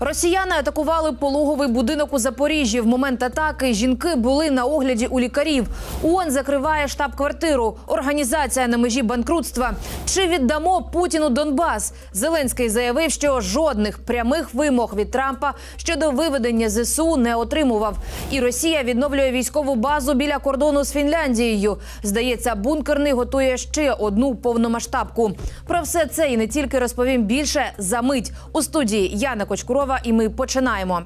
Росіяни атакували пологовий будинок у Запоріжжі. В момент атаки жінки були на огляді у лікарів. ООН закриває штаб-квартиру. Організація на межі банкрутства. Чи віддамо Путіну Донбас? Зеленський заявив, що жодних прямих вимог від Трампа щодо виведення ЗСУ не отримував. І Росія відновлює військову базу біля кордону з Фінляндією. Здається, бункерний готує ще одну повномасштабку. Про все це і не тільки розповім більше за мить у студії Яна Кочкурова. І ми починаємо.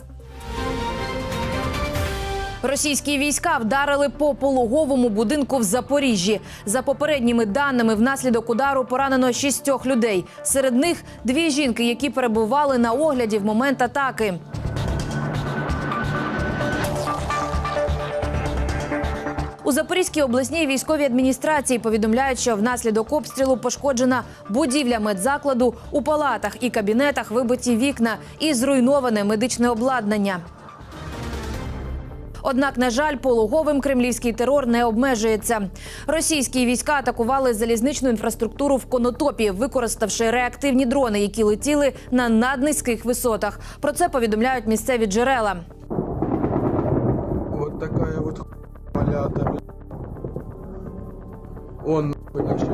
Російські війська вдарили по пологовому будинку в Запоріжжі. За попередніми даними, внаслідок удару поранено шістьох людей. Серед них дві жінки, які перебували на огляді в момент атаки. У Запорізькій обласній військовій адміністрації повідомляють, що внаслідок обстрілу пошкоджена будівля медзакладу у палатах і кабінетах вибиті вікна і зруйноване медичне обладнання. Однак, на жаль, пологовим кремлівський терор не обмежується. Російські війська атакували залізничну інфраструктуру в Конотопі, використавши реактивні дрони, які летіли на наднизьких висотах. Про це повідомляють місцеві джерела. Вот такая вот х- малята. Он нахуй.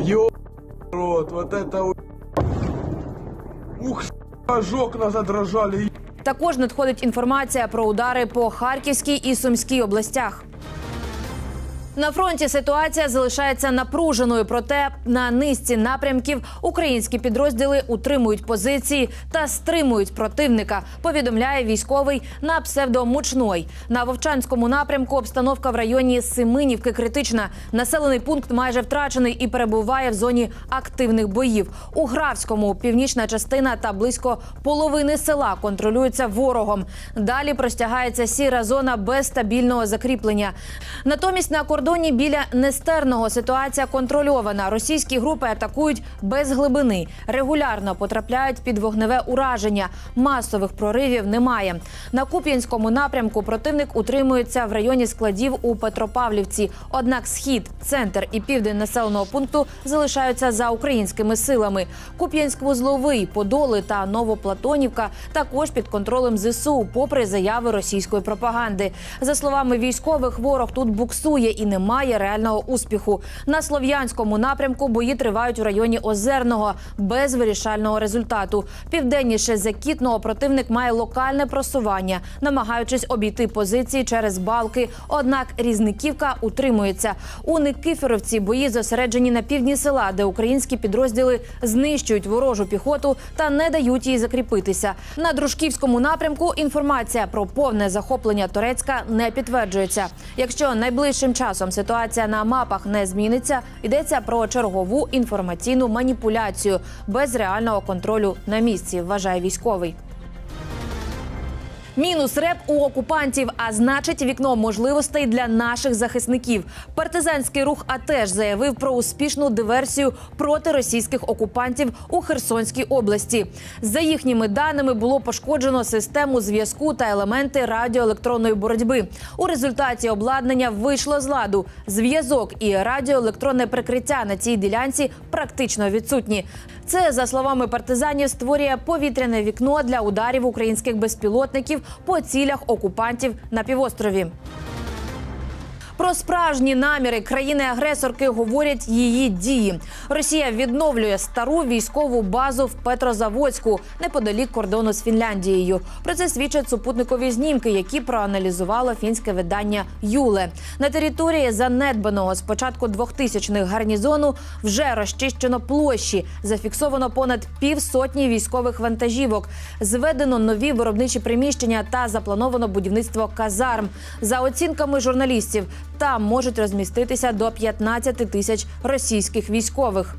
Ё рот, вот это Ух, аж нас задрожали. Також надходить інформація про удари по Харківській і Сумській областях. На фронті ситуація залишається напруженою, проте на низці напрямків українські підрозділи утримують позиції та стримують противника. Повідомляє військовий на псевдомучной. На Вовчанському напрямку обстановка в районі Семенівки критична. Населений пункт майже втрачений і перебуває в зоні активних боїв. У Графському північна частина та близько половини села контролюються ворогом. Далі простягається сіра зона без стабільного закріплення. Натомість на кордоні біля Нестерного ситуація контрольована. Російські групи атакують без глибини, регулярно потрапляють під вогневе ураження. Масових проривів немає. На Куп'янському напрямку противник утримується в районі складів у Петропавлівці. Однак схід, центр і південь населеного пункту залишаються за українськими силами. Куп'янськ-Вузловий, Подоли та Новоплатонівка також під контролем ЗСУ, попри заяви російської пропаганди. За словами військових, ворог тут буксує і не має реального успіху. На слов'янському напрямку бої тривають у районі Озерного без вирішального результату. Південніше Закітного противник має локальне просування, намагаючись обійти позиції через балки. Однак різниківка утримується. У Никифоровці бої зосереджені на півдні села, де українські підрозділи знищують ворожу піхоту та не дають їй закріпитися. На дружківському напрямку інформація про повне захоплення Торецька не підтверджується. Якщо найближчим часом ситуація на мапах не зміниться, йдеться про чергову інформаційну маніпуляцію без реального контролю на місці. Вважає військовий. Мінус реп у окупантів, а значить, вікно можливостей для наших захисників. Партизанський рух АТЕШ заявив про успішну диверсію проти російських окупантів у Херсонській області. За їхніми даними було пошкоджено систему зв'язку та елементи радіоелектронної боротьби. У результаті обладнання вийшло з ладу. Зв'язок і радіоелектронне прикриття на цій ділянці практично відсутні. Це за словами партизанів створює повітряне вікно для ударів українських безпілотників по цілях окупантів на півострові. Про справжні наміри країни-агресорки говорять її дії. Росія відновлює стару військову базу в Петрозаводську неподалік кордону з Фінляндією. Про це свідчать супутникові знімки, які проаналізувало фінське видання Юле. На території занедбаного з початку 2000-х гарнізону вже розчищено площі. Зафіксовано понад півсотні військових вантажівок. Зведено нові виробничі приміщення та заплановано будівництво казарм. За оцінками журналістів, там можуть розміститися до 15 тисяч російських військових.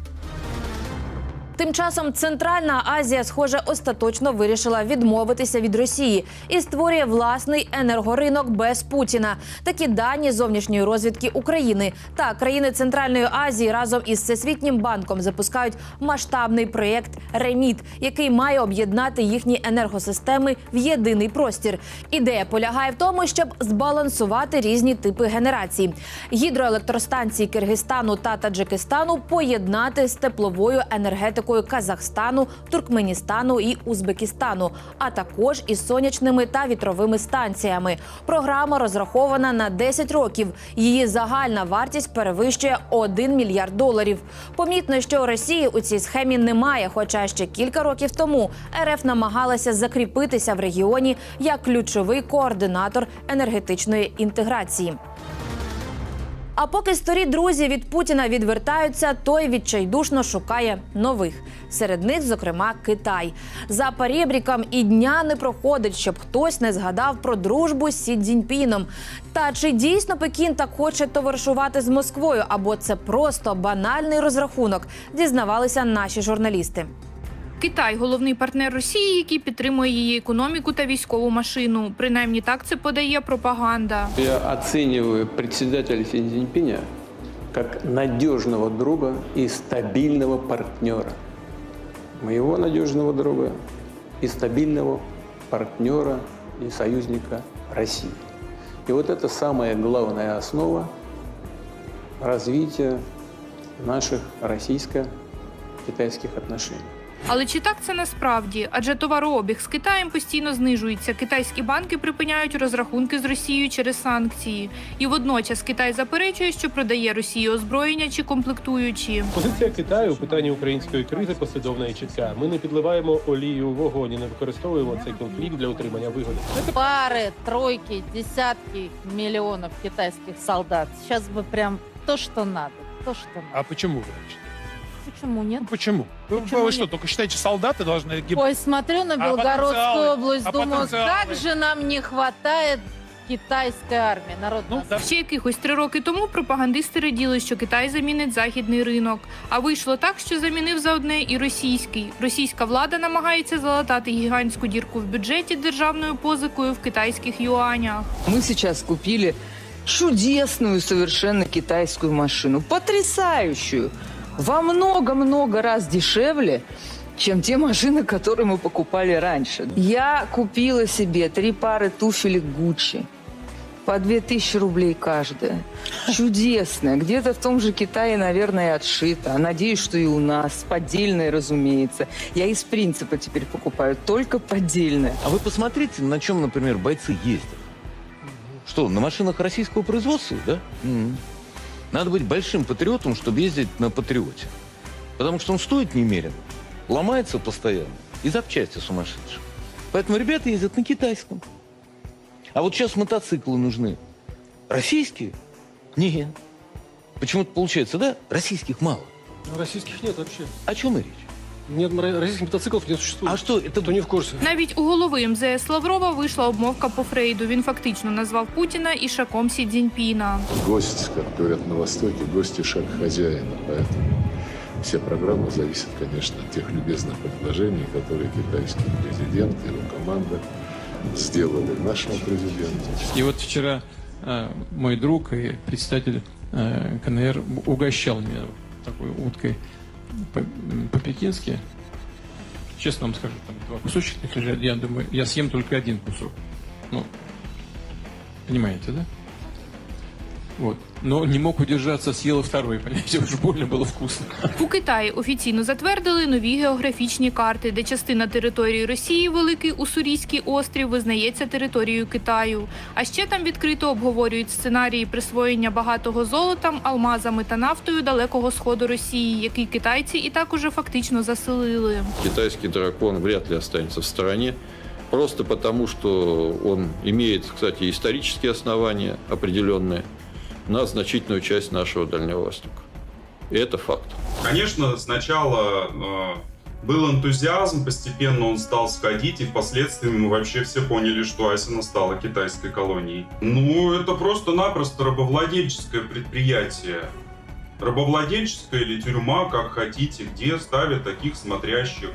Тим часом Центральна Азія, схоже, остаточно вирішила відмовитися від Росії і створює власний енергоринок без Путіна. Такі дані зовнішньої розвідки України та країни Центральної Азії разом із Всесвітнім банком запускають масштабний проєкт Реміт, який має об'єднати їхні енергосистеми в єдиний простір. Ідея полягає в тому, щоб збалансувати різні типи генерації. Гідроелектростанції Киргизстану та Таджикистану поєднати з тепловою енергетикою енергетикою Казахстану, Туркменістану і Узбекистану, а також із сонячними та вітровими станціями. Програма розрахована на 10 років. Її загальна вартість перевищує 1 мільярд доларів. Помітно, що Росії у цій схемі немає, хоча ще кілька років тому РФ намагалася закріпитися в регіоні як ключовий координатор енергетичної інтеграції. А поки старі друзі від Путіна відвертаються, той відчайдушно шукає нових. Серед них, зокрема, Китай. За парібріком і дня не проходить, щоб хтось не згадав про дружбу з Сі Цзіньпіном. Та чи дійсно Пекін так хоче товаришувати з Москвою, або це просто банальний розрахунок? Дізнавалися наші журналісти. Китай головний партнер Росії, який підтримує її економіку та військову машину. Принаймні так це подає пропаганда. Я оцениваю председателя Цзиньпиня как надежного друга и стабильного партнера. Моего надежного друга и стабильного партнера и союзника России. И вот это самая главная основа развития наших российско-китайских отношений. Але чи так це насправді? Адже товарообіг з Китаєм постійно знижується. Китайські банки припиняють розрахунки з Росією через санкції. І водночас Китай заперечує, що продає Росії озброєння чи комплектуючі. Позиція Китаю у питанні української кризи послідовна і чітка. Ми не підливаємо олію у вогонь і не використовуємо цей конфлікт для отримання вигоди. пары, тройки, десятки миллионов китайских солдат. Сейчас бы прям то, что надо. То, что надо. А почему вы считаете? Почему нет? Ну, почему? Вы- Почему вы нет? что, только считаете, солдаты должны гибнуть? Ой, смотрю на А Белгородскую потенциалы? область, А думаю, потенциалы? как же нам не хватает китайской армии, народ. Ну, да. Ще якихось три роки тому пропагандисти раділи, що Китай замінить західний ринок. А вийшло так, що замінив за одне і російський. Російська влада намагається залатати гігантську дірку в бюджеті державною позикою в китайських юанях. Мы сейчас купили чудесную совершенно китайскую машину, потрясающую, Во много-много раз дешевле, чем те машины, которые мы покупали раньше. Я купила себе три пары туфелек Гуччи. По 2000 рублей каждая. Чудесная. Где-то в том же Китае, наверное, отшита. А Надеюсь, что и у нас. Поддельная, разумеется. Я из принципа теперь покупаю только поддельное. А вы посмотрите, на чем, например, бойцы ездят. Что, на машинах российского производства, да? М. Надо быть большим патриотом, чтобы ездить на патриоте. Потому что он стоит немерено, ломается постоянно и запчасти сумасшедшие. Поэтому ребята ездят на китайском. А вот сейчас мотоциклы нужны. Российские? Нет. Почему-то получается, да, российских мало. Российських нет вообще. О чем и речь? Нет российских мотоциклов не существует. А что, это не в курсі. Навіть у голови МЗС Лаврова вийшла обмовка по Фрейду. Він фактично назвав Путіна ішаком Сі Цзіньпіна. гость, как говорят на Востоке, гости шаг хозяина. Поэтому все программы зависят, конечно, от тех любезных предложений, которые китайский президент и его команда сделали нашему президенту. И вот вчера э, мой друг и председатель э, КНР угощал меня вот такой уткой по- м, По-пекински. Честно вам скажу, там два кусочка лежат. Я думаю, я съем только один кусок. Ну, понимаете, да? Вот. Но не мог удержаться, съел и второй, понимаете, уж больно было вкусно. У Китаї офіційно затвердили нові географічні карти, де частина території Росії, Великий Уссурійський острів, визнається територією Китаю. А ще там відкрито обговорюють сценарії присвоєння багатого золотом, алмазами та нафтою далекого сходу Росії, який китайці і так уже фактично заселили. Китайский дракон вряд ли останется в стороне, просто потому что он имеет, кстати, исторические основания определенные На значительную часть нашего Дальнего Востока. И это факт. Конечно, сначала э, был энтузиазм, постепенно он стал сходить, и впоследствии мы вообще все поняли, что Асина стала китайской колонией. Ну, это просто-напросто рабовладельческое предприятие. Рабовладельческая или тюрьма, как хотите, где ставят таких смотрящих,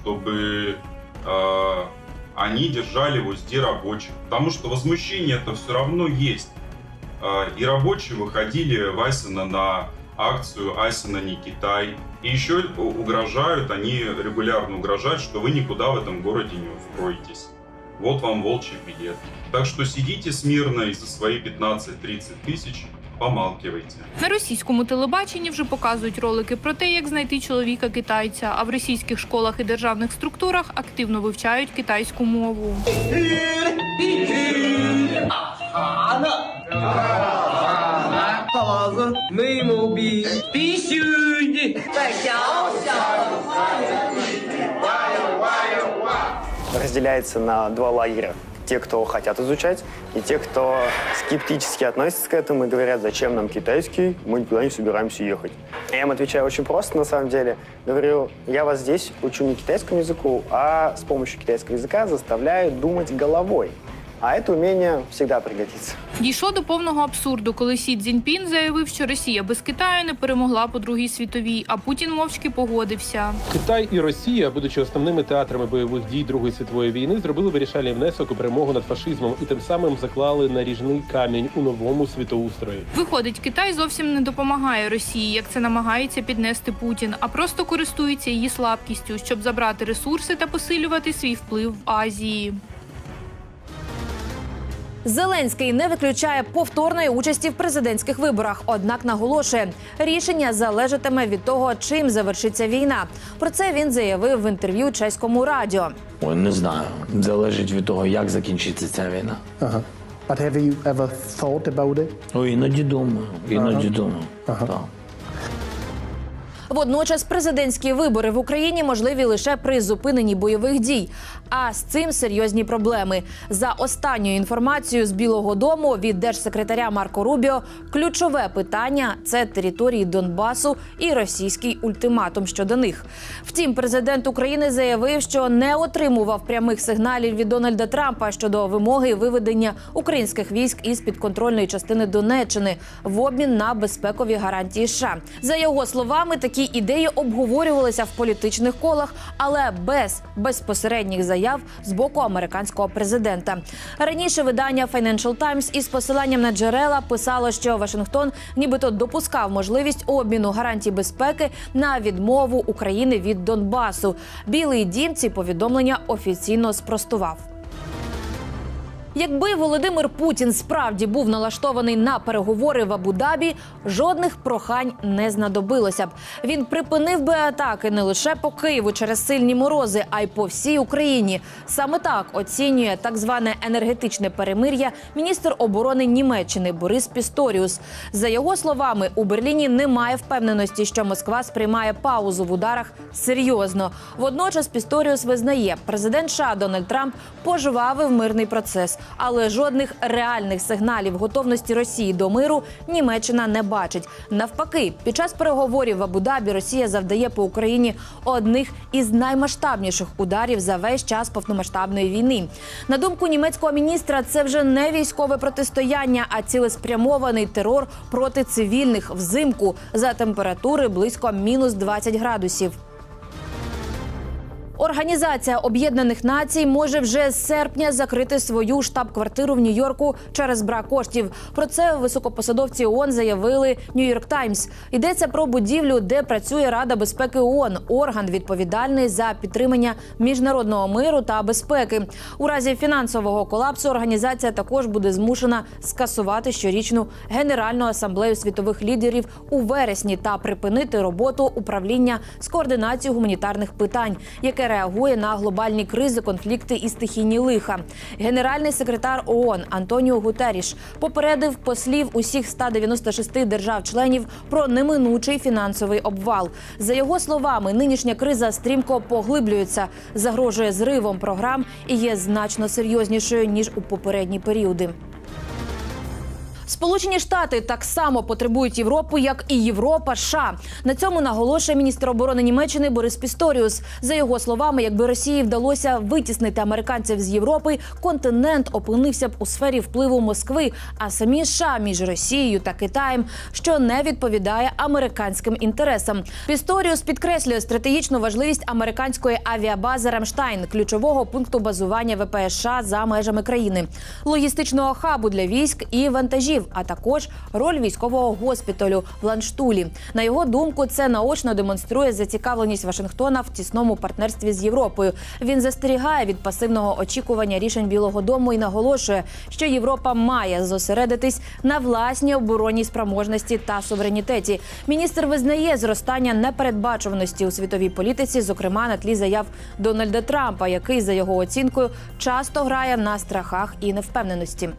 чтобы э, они держали в узде рабочих. Потому что возмущение это все равно есть. Э, и рабочие выходили в Асина на акцию Асина не Китай. И еще угрожают, они регулярно угрожают, что вы никуда в этом городе не устроитесь. Вот вам волчий билет. Так что сидите смирно и за свои 15-30 тысяч помалкивайте. На російському телебаченні вже показують ролики про те, як знайти чоловіка китайця. А в російських школах і державних структурах активно вивчають китайську мову. Разделяется на два лагеря. Те, кто хотят изучать, и те, кто скептически относятся к этому и говорят, зачем нам китайский, мы никуда не собираемся ехать. Я им отвечаю очень просто, на самом деле. Говорю, я вас здесь учу не китайскому языку, а с помощью китайского языка заставляю думать головой. А это умение всегда пригодится. Дійшло до повного абсурду, коли Сі Цзіньпін заявив, що Росія без Китаю не перемогла по другій світовій, а Путін мовчки погодився. Китай і Росія, будучи основними театрами бойових дій Другої світової війни, зробили вирішальний внесок у перемогу над фашизмом і тим самим заклали наріжний камінь у новому світоустрої. Виходить, Китай зовсім не допомагає Росії, як це намагається піднести Путін, а просто користується її слабкістю, щоб забрати ресурси та посилювати свій вплив в Азії. Зеленський не виключає повторної участі в президентських виборах. Однак наголошує, рішення залежатиме від того, чим завершиться війна. Про це він заявив в інтерв'ю чеському радіо. Ой, не знаю. Залежить від того, як закінчиться ця війна. Ага. But have you ever thought about it? Ой, іноді думаю, іноді Ага. думаю. Ага. Так. Водночас президентські вибори в Україні можливі лише при зупиненні бойових дій. А з цим серйозні проблеми. За останньою інформацією з Білого Дому від держсекретаря Марко Рубіо, ключове питання це території Донбасу і російський ультиматум щодо них. Втім, президент України заявив, що не отримував прямих сигналів від Дональда Трампа щодо вимоги виведення українських військ із підконтрольної частини Донеччини в обмін на безпекові гарантії США. За його словами, такі ідеї обговорювалися в політичних колах, але без безпосередніх заяв з боку американського президента. Раніше видання Financial Times із посиланням на джерела писало, що Вашингтон нібито допускав можливість обміну гарантій безпеки на відмову України від Донбасу. Білий дім ці повідомлення офіційно спростував. Якби Володимир Путін справді був налаштований на переговори в Абу-Дабі, жодних прохань не знадобилося б. Він припинив би атаки не лише по Києву через сильні морози, а й по всій Україні. Саме так оцінює так зване енергетичне перемир'я міністр оборони Німеччини Борис Пісторіус. За його словами, у Берліні немає впевненості, що Москва сприймає паузу в ударах серйозно. Водночас Пісторіус визнає, президент США Дональд Трамп пожвавив мирний процес, але жодних реальних сигналів готовності Росії до миру Німеччина не бачить. Навпаки, під час переговорів в Абу-Дабі Росія завдає по Україні одних із наймасштабніших ударів за весь час повномасштабної війни. На думку німецького міністра, це вже не військове протистояння, а цілеспрямований терор проти цивільних взимку за температури близько мінус 20 градусів. Організація Об'єднаних Націй може вже з серпня закрити свою штаб-квартиру в Нью-Йорку через брак коштів. Про це високопосадовці ООН заявили Нью-Йорк Таймс. Йдеться про будівлю, де працює Рада безпеки ООН, орган відповідальний за підтримання міжнародного миру та безпеки. У разі фінансового колапсу організація також буде змушена скасувати щорічну генеральну асамблею світових лідерів у вересні та припинити роботу управління з координації гуманітарних питань, яке реагує на глобальні кризи, конфлікти і стихійні лиха. Генеральний секретар ООН Антоніо Гутеріш попередив послів усіх 196 держав-членів про неминучий фінансовий обвал. За його словами, нинішня криза стрімко поглиблюється, загрожує зривом програм і є значно серйознішою ніж у попередні періоди. Сполучені Штати так само потребують Європу, як і Європа. США. на цьому наголошує міністр оборони Німеччини Борис Пісторіус. За його словами, якби Росії вдалося витіснити американців з Європи, континент опинився б у сфері впливу Москви, а самі США між Росією та Китаєм, що не відповідає американським інтересам. Пісторіус підкреслює стратегічну важливість американської авіабази Рамштайн, ключового пункту базування ВПС США за межами країни, логістичного хабу для військ і вантажів. Львів, а також роль військового госпіталю в Ланштулі. На його думку, це наочно демонструє зацікавленість Вашингтона в тісному партнерстві з Європою. Він застерігає від пасивного очікування рішень Білого Дому і наголошує, що Європа має зосередитись на власній оборонній спроможності та суверенітеті. Міністр визнає зростання непередбачуваності у світовій політиці, зокрема на тлі заяв Дональда Трампа, який за його оцінкою часто грає на страхах і невпевненості.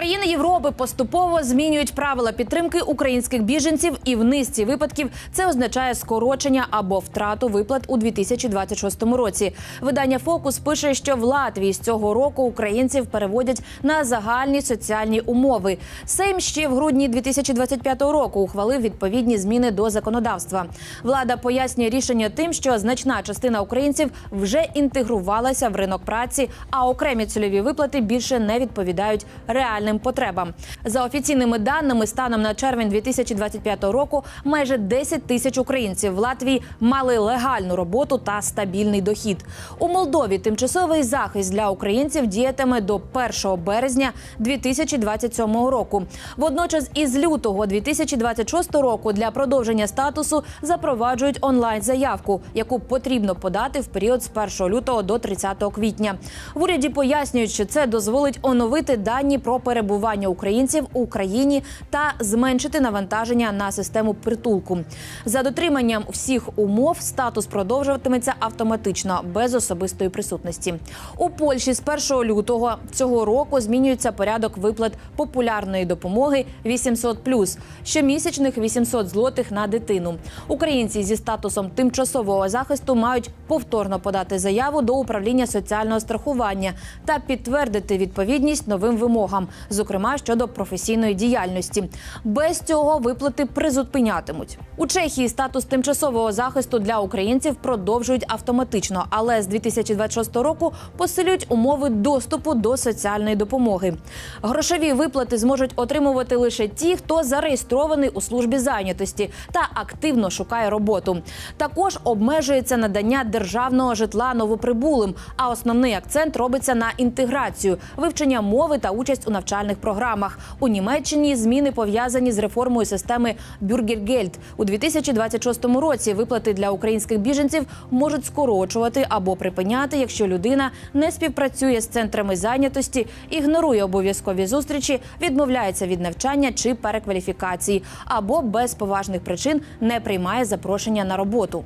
Країни Європи поступово змінюють правила підтримки українських біженців, і в низці випадків це означає скорочення або втрату виплат у 2026 році. Видання Фокус пише, що в Латвії з цього року українців переводять на загальні соціальні умови. Сейм ще в грудні 2025 року ухвалив відповідні зміни до законодавства. Влада пояснює рішення тим, що значна частина українців вже інтегрувалася в ринок праці, а окремі цільові виплати більше не відповідають реальним потребам. За офіційними даними, станом на червень 2025 року майже 10 тисяч українців в Латвії мали легальну роботу та стабільний дохід. У Молдові тимчасовий захист для українців діятиме до 1 березня 2027 року. Водночас, із лютого 2026 року для продовження статусу запроваджують онлайн заявку, яку потрібно подати в період з 1 лютого до 30 квітня. В уряді пояснюють, що це дозволить оновити дані про перебування українців у країні та зменшити навантаження на систему притулку. За дотриманням всіх умов статус продовжуватиметься автоматично без особистої присутності. У Польщі з 1 лютого цього року змінюється порядок виплат популярної допомоги 800+, щомісячних 800 злотих на дитину. Українці зі статусом тимчасового захисту мають повторно подати заяву до управління соціального страхування та підтвердити відповідність новим вимогам, зокрема щодо професійної діяльності. Без цього виплати призупинятимуть. У Чехії статус тимчасового захисту для українців продовжують автоматично, але з 2026 року посилюють умови доступу до соціальної допомоги. Грошові виплати зможуть отримувати лише ті, хто зареєстрований у службі зайнятості та активно шукає роботу. Також обмежується надання державного житла новоприбулим. А основний акцент робиться на інтеграцію, вивчення мови та участь у навчальних програмах. У Німеччині зміни пов'язані з реформою системи Бюргергельд. У 2026 році виплати для українських біженців можуть скорочувати або припиняти, якщо людина не співпрацює з центрами зайнятості, ігнорує обов'язкові зустрічі, відмовляється від навчання чи перекваліфікації, або без поважних причин не приймає запрошення на роботу.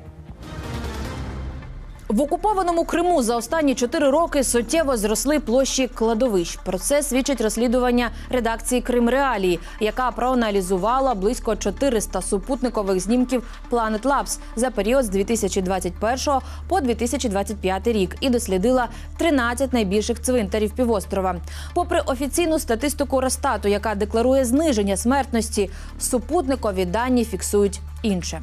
В окупованому Криму за останні чотири роки суттєво зросли площі кладовищ. Про це свідчить розслідування редакції Крим Реалії, яка проаналізувала близько 400 супутникових знімків Planet Labs за період з 2021 по 2025 рік і дослідила 13 найбільших цвинтарів півострова. Попри офіційну статистику Росстату, яка декларує зниження смертності, супутникові дані фіксують інше.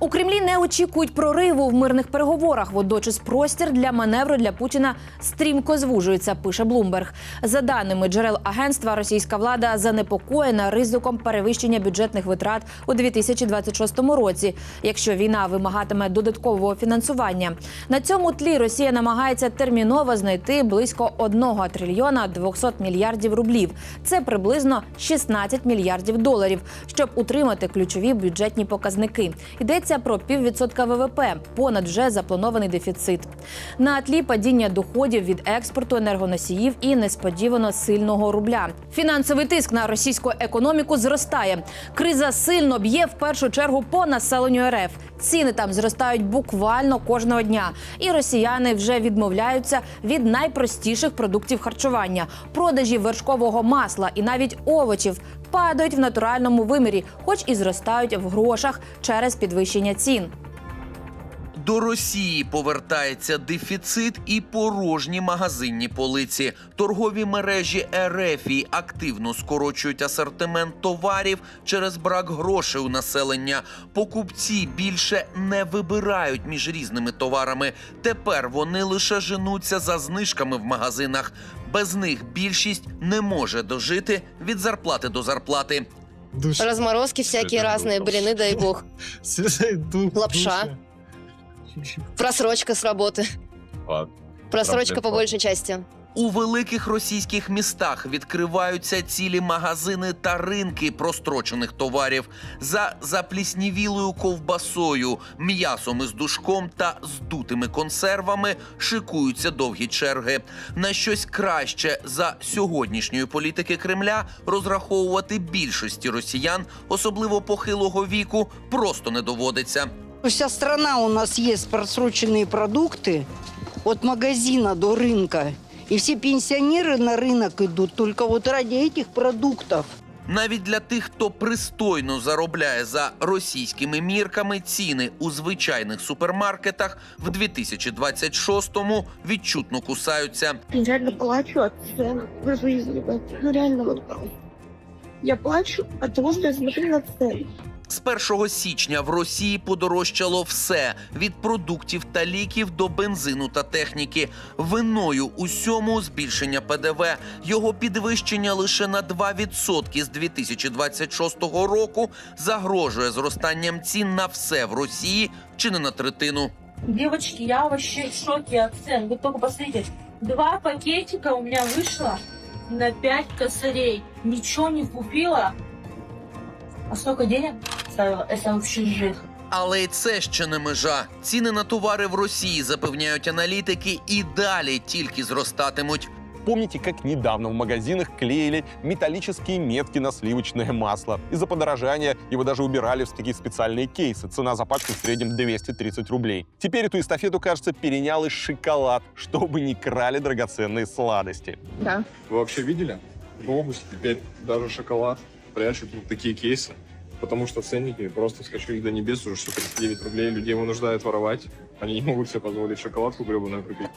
У Кремлі не очікують прориву в мирних переговорах. Водночас простір для маневру для Путіна стрімко звужується. Пише Блумберг. За даними джерел агентства, російська влада занепокоєна ризиком перевищення бюджетних витрат у 2026 році, якщо війна вимагатиме додаткового фінансування. На цьому тлі Росія намагається терміново знайти близько 1 трильйона 200 мільярдів рублів. Це приблизно 16 мільярдів доларів, щоб утримати ключові бюджетні показники. Йдеться про піввідсотка ВВП, понад вже запланований дефіцит. На тлі падіння доходів від експорту енергоносіїв і несподівано сильного рубля. Фінансовий тиск на російську економіку зростає. Криза сильно б'є в першу чергу по населенню РФ. Ціни там зростають буквально кожного дня, і росіяни вже відмовляються від найпростіших продуктів харчування, продажі вершкового масла і навіть овочів падають в натуральному вимірі, хоч і зростають в грошах через підвищення цін. До Росії повертається дефіцит і порожні магазинні полиці. Торгові мережі РФ активно скорочують асортимент товарів через брак грошей у населення. Покупці більше не вибирають між різними товарами. Тепер вони лише женуться за знижками в магазинах. Без них більшість не може дожити від зарплати до зарплати. Разморозки всякие разные, блины, дай бог. Лапша. Просрочка с работы. Просрочка по большей части. У великих російських містах відкриваються цілі магазини та ринки прострочених товарів за запліснівілою ковбасою, м'ясом із душком та здутими консервами шикуються довгі черги. На щось краще за сьогоднішньої політики Кремля розраховувати більшості росіян, особливо похилого віку, просто не доводиться. Вся страна у нас есть просроченные продукты от магазина до рынка. И все пенсионеры на рынок идут только вот ради этих продуктов. Навіть для тих, хто пристойно заробляє за російськими мірками, ціни у звичайних супермаркетах в 2026-му відчутно кусаються. Я реально плачу от цен в жизни. Ну реально вот Я плачу от того, что я смотрю на цены. З 1 січня в Росії подорожчало все від продуктів та ліків до бензину та техніки. Виною усьому збільшення ПДВ. Його підвищення лише на 2% з 2026 року загрожує зростанням цін на все в Росії чи не на третину. Девочки, я вообще в шоке от цен. Вы только посмотрите. Два пакетика у меня вышло на 5 косарей. Ничего не купила. А сколько денег ставила? Это вообще жесть. Але й це ще не межа. Ціни на товари в Росії запевняють аналітики і далі тільки зростатимуть. Помните, как недавно в магазинах клеили металлические метки на сливочное масло? Из-за подорожания его даже убирали в такие специальные кейсы. Цена за пачку в среднем 230 рублей. Теперь эту эстафету, кажется, перенял и шоколад, чтобы не крали драгоценные сладости. Да. Вы вообще видели? В области теперь даже шоколад прячут в такие кейсы. Потому что ценники просто вскочили до небес, уже 139 рублей. Людей вынуждают воровать. Они не могут себе позволить шоколадку гребаную купить.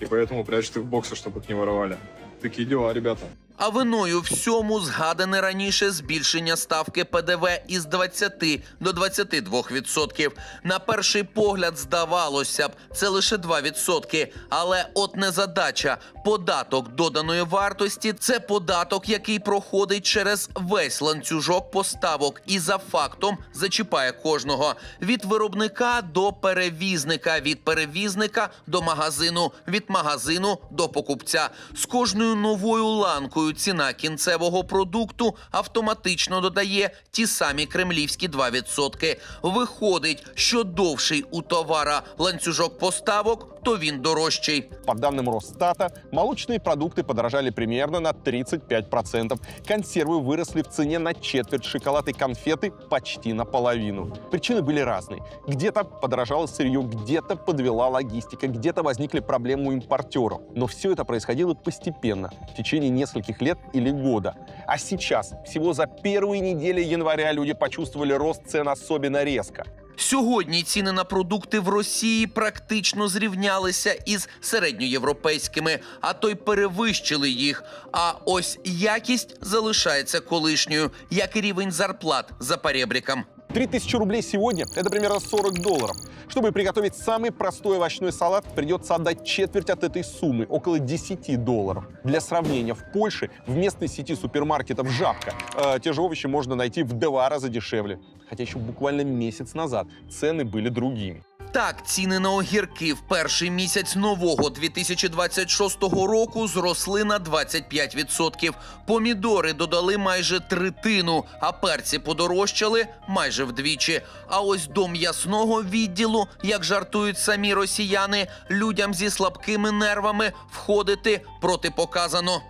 И поэтому прячут их в боксы, чтобы их не воровали. Такие дела, ребята. А виною всьому згадане раніше збільшення ставки ПДВ із 20 до 22 відсотків. На перший погляд здавалося б, це лише 2 відсотки. Але от незадача. Податок доданої вартості це податок, який проходить через весь ланцюжок поставок і за фактом зачіпає кожного від виробника до перевізника, від перевізника до магазину, від магазину до покупця. З кожною новою ланкою ціна кінцевого продукту автоматично додає ті самі кремлівські 2%. Виходить, що довший у товара ланцюжок поставок, то він дорожчий. По данным Росстата, молочные продукты подорожали примерно на 35%. Консервы выросли в цене на четверть, шоколад и конфеты почти наполовину. Причины были разные. Где-то подорожало сырье, где-то подвела логистика, где-то возникли проблемы у импортеров. Но все это происходило постепенно, в течение нескольких лет или года. А сейчас, всего за первые недели января люди почувствовали рост цен особенно резко. Сьогодні ціни на продукти в Росії практично зрівнялися із середньоєвропейськими, а то й перевищили їх. А ось якість залишається колишньою, як і рівень зарплат за перебріком. 3000 рублей сегодня – это примерно 40 долларов. Чтобы приготовить самый простой овощной салат, придется отдать четверть от этой суммы, около 10 долларов. Для сравнения, в Польше в местной сети супермаркетов «Жабка» э, те же овощи можно найти в два раза дешевле. Хотя еще буквально месяц назад цены были другими. Так, ціни на огірки в перший місяць нового 2026 року зросли на 25%. Помідори додали майже третину, а перці подорожчали майже вдвічі. А ось до м'ясного відділу, як жартують самі росіяни, людям зі слабкими нервами входити протипоказано.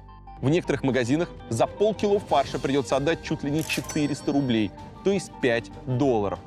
В некоторых магазинах за полкило фарша придется отдать чуть ли не 400 рублей, то есть 5 долларов.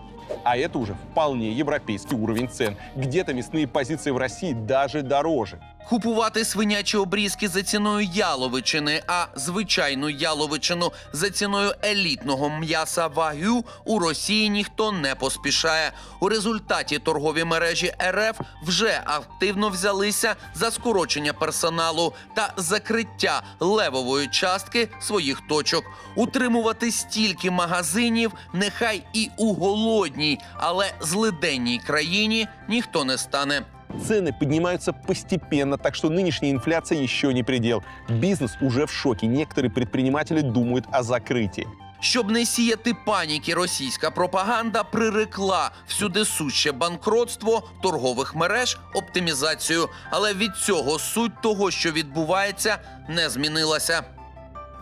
А это уже вполне европейский уровень цен. Где-то мясные позиции в России даже дороже. Купувати свинячі обрізки за ціною яловичини, а звичайну яловичину за ціною елітного м'яса вагю у Росії ніхто не поспішає. У результаті торгові мережі РФ вже активно взялися за скорочення персоналу та закриття левової частки своїх точок. Утримувати стільки магазинів, нехай і у голодній, але злиденній країні ніхто не стане. Цены поднимаются постепенно, так что нынешняя инфляция еще не предел. Бизнес уже в шоке. Некоторые предприниматели думают о закрытии. Щоб не сіяти паніки, російська пропаганда прирекла всюди суще банкротство торгових мереж, оптимізацію. Але від цього суть того, що відбувається, не змінилася.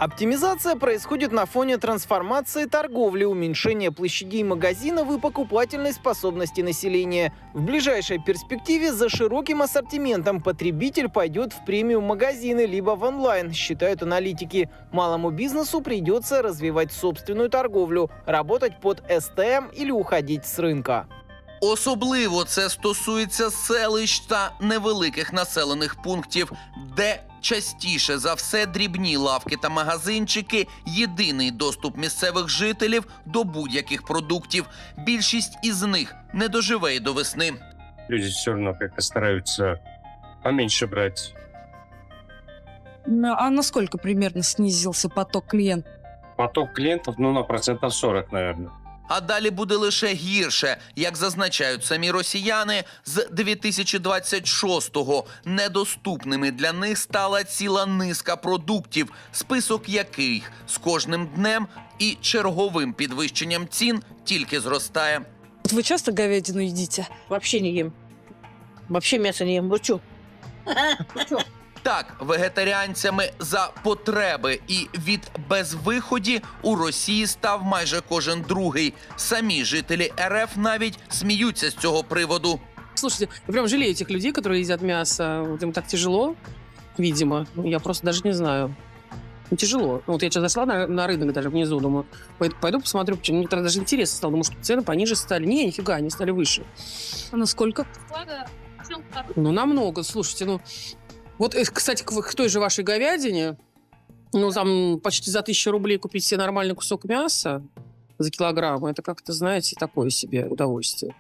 Оптимизация происходит на фоне трансформации торговли, уменьшения площадей магазинов и покупательной способности населения. В ближайшей перспективе за широким ассортиментом потребитель пойдет в премиум магазины либо в онлайн, считают аналитики. Малому бизнесу придется развивать собственную торговлю, работать под СТМ или уходить с рынка. Особливо це стосується селищ та невеликих населених пунктів, де частіше за все дрібні лавки та магазинчики єдиний доступ місцевих жителів до будь-яких продуктів. Більшість із них не доживе й до весни. Люди все равно как-то стараются поменьше брать. А насколько примерно снизился поток клиентов? Поток клиентов, ну, на процентов 40, наверное. А далі буде лише гірше, як зазначають самі росіяни. З 2026-го недоступними для них стала ціла низка продуктів, список яких з кожним днем і черговим підвищенням цін тільки зростає. Вот вы часто говядину едите? Вообще не ем. Вообще мясо не ем. Вы что? Так, вегетаріанцями за потреби і від безвиході у Росії став майже кожен другий. Самі жителі РФ навіть сміються з цього приводу. Слушайте, я прям жалею этих людей, которые едят мясо. Вот им так тяжело, видимо. Я просто даже не знаю. Ну, тяжело. Вот я сейчас зашла на, на рынок даже внизу, думаю, пойду, пойду посмотрю, почему. Мне тогда даже интересно стало. Думаю, что цены пониже стали. Не, нифига, они стали выше. А насколько? Ну, намного. Слушайте, ну... Вот, э, кстати, к, к той же вашей говядине, ну, там почти за тысячу рублей купить себе нормальный кусок мяса за килограмм, это как-то, знаете, такое себе удовольствие.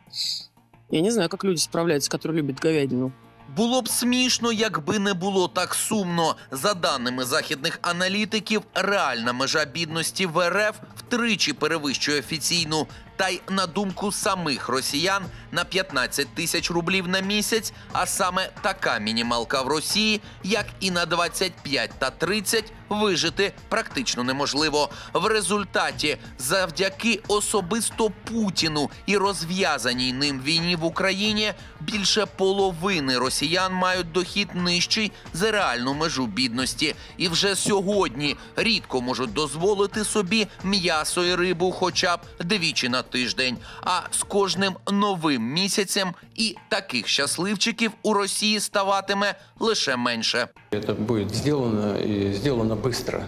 Я не знаю, как люди справляются, которые любят говядину. Було б смішно, якби не було так сумно. За даними західних аналітиків, реальна межа бідності в РФ втричі перевищує офіційну. Та й на думку самих росіян на 15 тисяч рублів на місяць, а саме така мінімалка в Росії, як і на 25 та 30, вижити практично неможливо. В результаті, завдяки особисто Путіну і розв'язаній ним війні в Україні, більше половини росіян мають дохід нижчий за реальну межу бідності, і вже сьогодні рідко можуть дозволити собі м'ясо і рибу, хоча б двічі на тиждень. А з кожним новим місяцем і таких щасливчиків у Росії ставатиме лише менше. Это будет сделано и сделано быстро.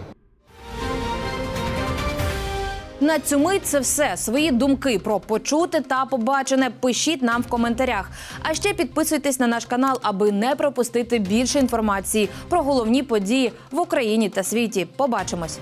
На цю мить це все. Свої думки про почути та побачене пишіть нам в коментарях. А ще підписуйтесь на наш канал, аби не пропустити більше інформації про головні події в Україні та світі. Побачимось.